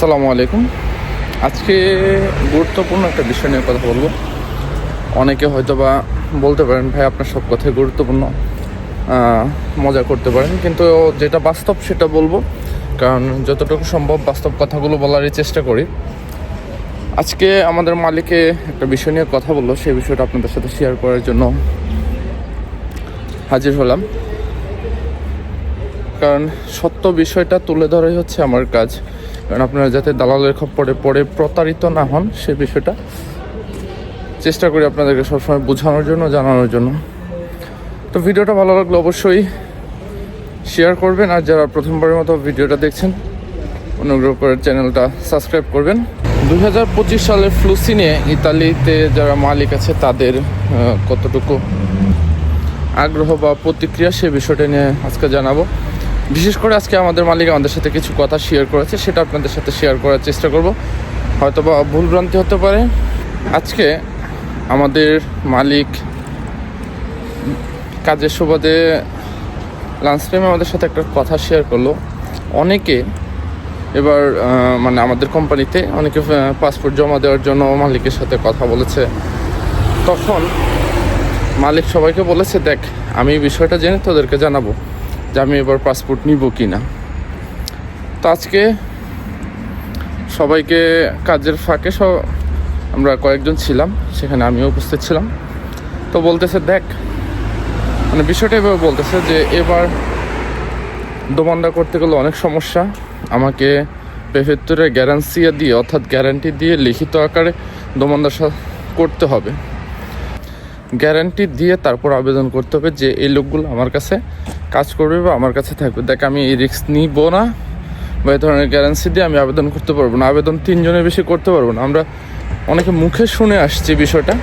আসসালামু আলাইকুম। আজকে গুরুত্বপূর্ণ একটা বিষয় নিয়ে কথা বলব। অনেকে হয়তো বা বলতে পারেন, ভাই, আপনার সব কথাই গুরুত্বপূর্ণ। মজা করতে পারেন। কিন্তু যেটা বাস্তব সেটা বলব, কারণ যতটুকু সম্ভব বাস্তব কথাগুলো বলারই চেষ্টা করি। আজকে আমাদের মালিকে একটা বিষয় নিয়ে কথা বলল, সেই বিষয়টা আপনাদের সাথে শেয়ার করার জন্য হাজির হলাম। কারণ সত্য বিষয়টা তুলে ধরাই হচ্ছে আমার কাজ। কারণ আপনারা যাতে দালালের খপ্পরে পড়ে প্রতারিত না হন, সে বিষয়টা চেষ্টা করি আপনাদেরকে সবসময় বোঝানোর জন্য, জানানোর জন্য। তো ভিডিওটা ভালো লাগলে অবশ্যই শেয়ার করবেন, আর যারা প্রথমবারের মতো ভিডিওটা দেখছেন, অনুগ্রহ করে চ্যানেলটা সাবস্ক্রাইব করবেন। সালের ফ্লুসি নিয়ে ইতালিতে যারা মালিক আছে, তাদের কতটুকু আগ্রহ বা প্রতিক্রিয়া সে বিষয়টা নিয়ে আজকে জানাব। বিশেষ করে আজকে আমাদের মালিক আমাদের সাথে কিছু কথা শেয়ার করেছে, সেটা আপনাদের সাথে শেয়ার করার চেষ্টা করব। হয়তো বা ভুলভ্রান্তি হতে পারে। আজকে আমাদের মালিক কাজের সুবাদে লাঞ্চ টাইমে আমাদের সাথে একটা কথা শেয়ার করল। অনেকে এবার মানে আমাদের কোম্পানিতে অনেকে পাসপোর্ট জমা দেওয়ার জন্য মালিকের সাথে কথা বলেছে। তখন মালিক সবাইকে বলেছে, দেখ, আমি বিষয়টা জেনে তোদেরকে জানাব। যে আমি এবার পাসপোর্ট নিব কি না তো আজকে সবাইকে কাজের ফাঁকে সব আমরা কয়েকজন ছিলাম, সেখানে আমিও উপস্থিত ছিলাম। তো বলতেছে, দেখ মানে বিষয়টা এভাবে বলতেছে যে এবার দোমানটা করতে গেলে অনেক সমস্যা। আমাকে প্রেফেক্টরে গ্যারান্সি দিয়ে, অর্থাৎ গ্যারান্টি দিয়ে লিখিত আকারে দোমানদা করতে হবে। গ্যারান্টি দিয়ে তারপর আবেদন করতে হবে যে এই লোকগুলো আমার কাছে কাজ করবে বা আমার কাছে থাকবে। দেখ, আমি এই রিস্ক নিব না বা এই ধরনের গ্যারান্সি দিয়ে আমি আবেদন করতে পারব না। আবেদন তিনজনের বেশি করতে পারব না। আমরা অনেকে মুখে শুনে আসছি বিষয়টা,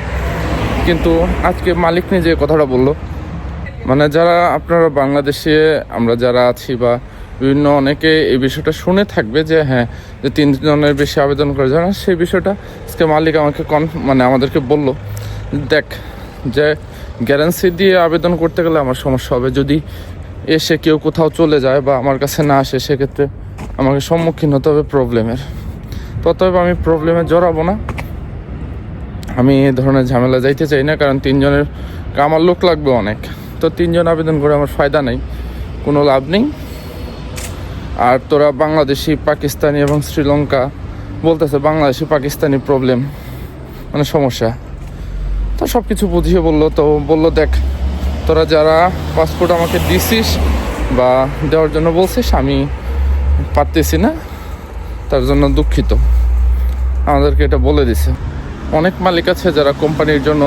কিন্তু আজকে মালিক নিয়ে নিজে কথাটা বলল মানে যারা আপনারা বাংলাদেশে, আমরা যারা আছি বা বিভিন্ন অনেকে এই বিষয়টা শুনে থাকবে যে হ্যাঁ যে তিনজনের বেশি আবেদন করে যারা সেই বিষয়টা আজকে মালিক আমাকে কন মানে আমাদেরকে বলল, দেখ যে গ্যারেন্সি দিয়ে আবেদন করতে গেলে আমার সমস্যা হবে। যদি এসে কেউ কোথাও চলে যায় বা আমার কাছে না আসে, সেক্ষেত্রে আমাকে সম্মুখীন হতে হবে প্রবলেমের ততএব আমি প্রবলেমে জড়াবো না। আমি এ ধরনের ঝামেলা যাইতে চাই না, কারণ তিনজনের আমার লোক লাগবে অনেক। তো তিনজন আবেদন করে আমার ফায়দা নেই, কোনো লাভ নেই। আর তোরা বাংলাদেশি, পাকিস্তানি এবং শ্রীলঙ্কা বলতেছে বাংলাদেশি, পাকিস্তানি প্রবলেম মানে সমস্যা। তো সব কিছু বুঝিয়ে বলল, তো বলল, দেখ, তোরা যারা পাসপোর্ট আমাকে দিছিস বা দেওয়ার জন্য বলছিস, আমি পারতেছি না। তার জন্য দুঃখিত। আমাদেরকে এটা বলে দিছে। অনেক মালিক আছে যারা কোম্পানির জন্য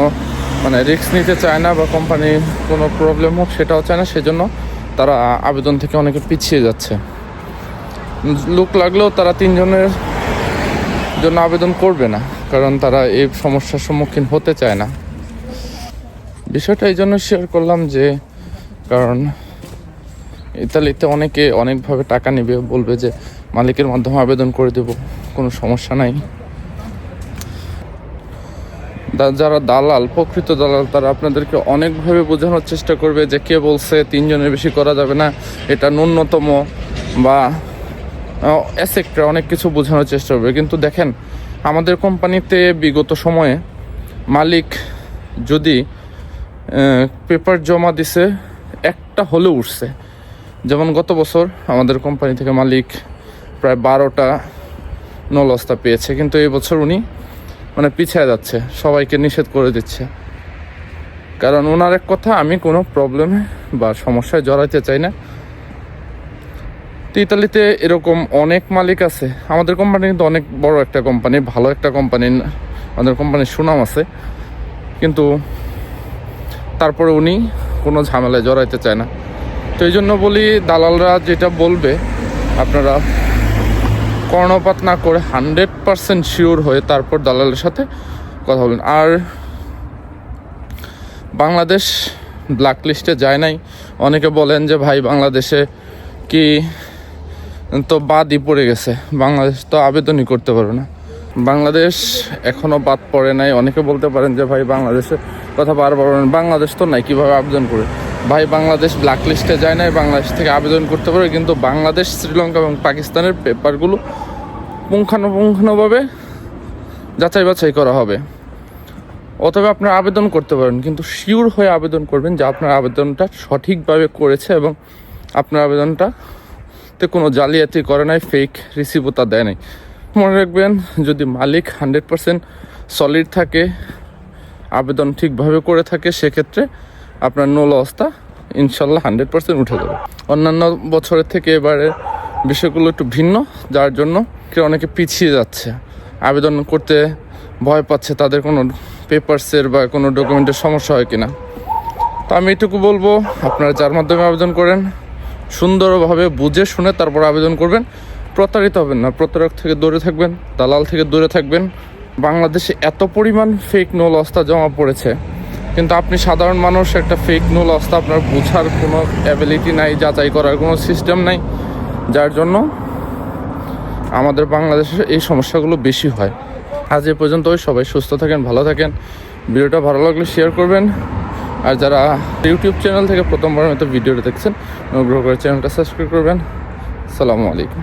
মানে রিস্ক নিতে চায় না বা কোম্পানির কোনো প্রবলেম হোক, সেটাও চায় না। সেজন্য তারা আবেদন থেকে অনেকে পিছিয়ে যাচ্ছে। লোক লাগলেও তারা তিনজনের জন্য আবেদন করবে না, কারণ তারা এই সমস্যার সম্মুখীন হতে চায় না। বিষয়টা এই জন্য শেয়ার করলাম যে, কারণ ইতালিতে অনেকে অনেকভাবে টাকা নেবে, বলবে যে, মালিকের মাধ্যমে আবেদন করে দেব, কোনো সমস্যা নাই। যারা দালাল, প্রকৃত দালাল, তারা আপনাদেরকে অনেকভাবে বোঝানোর চেষ্টা করবে যে, কে বলছে, তিনজনের বেশি করা যাবে না, এটা ন্যূনতম বা অ্যাসেক্টরা অনেক কিছু বোঝানোর চেষ্টা করবে। কিন্তু দেখেন, আমাদের কোম্পানিতে বিগত সময়ে মালিক যদি পেপার জমা দিছে, একটা হলেও উঠছে। যেমন গত বছর আমাদের কোম্পানি থেকে মালিক প্রায় বারোটা নলস্তা পেয়েছে, কিন্তু এই বছর উনি মানে পিছিয়ে যাচ্ছে, সবাইকে নিষেধ করে দিচ্ছে। কারণ ওনার এক কথা, আমি কোনো প্রবলেমে বা সমস্যায় জড়াইতে চাই না। তো ইতালিতে এরকম অনেক মালিক আছে। আমাদের কোম্পানি কিন্তু অনেক বড় একটা কোম্পানি ভালো একটা কোম্পানি আমাদের কোম্পানির সুনাম আছে। কিন্তু তারপরে উনি কোনো ঝামেলায় জড়াইতে চায় না। তো এই জন্য বলি, দালালরা যেটা বলবে, আপনারা কর্ণপাত না করে হান্ড্রেড পারসেন্ট শিওর হয়ে তারপর দালালের সাথে কথা বলবেন আর বাংলাদেশ ব্ল্যাক লিস্টে যায় নাই। অনেকে বলেন যে, ভাই, বাংলাদেশে কি তো বাদই পড়ে গেছে। বাংলাদেশ তো আবেদনই করতে পারবে না। বাংলাদেশ এখনও বাদ পড়ে নাই। অনেকে বলতে পারেন যে, ভাই বাংলাদেশের কথা বারবার বাংলাদেশ তো নাই, কীভাবে আবেদন করে? ভাই, বাংলাদেশ ব্ল্যাক লিস্টে যায় নাই, বাংলাদেশ থেকে আবেদন করতে পারে কিন্তু বাংলাদেশ, শ্রীলঙ্কা এবং পাকিস্তানের পেপারগুলো পুঙ্খানুপুঙ্খানুভাবে যাচাই বাছাই করা হবে। অথবা আপনার আবেদন করতে পারেন, কিন্তু শিওর হয়ে আবেদন করবেন যে আপনার আবেদনটা সঠিকভাবে করেছে এবং আপনার আবেদনটা তে কোনো জালিয়াতি করে নাই ফেক রিসিভও তা দেয় নাই। মনে রাখবেন, যদি মালিক হান্ড্রেড পার্সেন্ট সলিড থাকে, আবেদন ঠিকভাবে করে থাকে, সেক্ষেত্রে আপনার নো লসটা ইনশাল্লাহ হান্ড্রেড পার্সেন্ট উঠে যাবে। অন্যান্য বছরের থেকে এবারে বিষয়গুলো একটু ভিন্ন, যার জন্য অনেকে পিছিয়ে যাচ্ছে। আবেদন করতে ভয় পাচ্ছে, তাদের কোনো পেপারসের বা কোনো ডকুমেন্টের সমস্যা হয় কিনা। তো আমি এটুকু বলব, আপনারা যার মাধ্যমে আবেদন করেন সুন্দরভাবে বুঝে শুনে তারপর আবেদন করবেন। প্রতারিত হবেন না। প্রতারক থেকে দূরে থাকবেন, দালাল থেকে দূরে থাকবেন। বাংলাদেশে এত পরিমাণ ফেক নোল অস্তা জমা পড়েছে। কিন্তু আপনি সাধারণ মানুষ, একটা ফেক নোল অস্তা আপনার বোঝার কোনো অ্যাবিলিটি নাই, যাচাই করার কোনো সিস্টেম নাই। যার জন্য আমাদের বাংলাদেশে এই সমস্যাগুলো বেশি হয়। আজ এ পর্যন্ত সবাই সুস্থ থাকেন, ভালো থাকেন। ভিডিওটা ভালো লাগলে শেয়ার করবেন। আর যারা ইউটিউব চ্যানেল থেকে প্রথমবার হয়তো ভিডিওটা দেখছেন অনুগ্রহ করে চ্যানেলটা সাবস্ক্রাইব করবেন। সালামু আলাইকুম।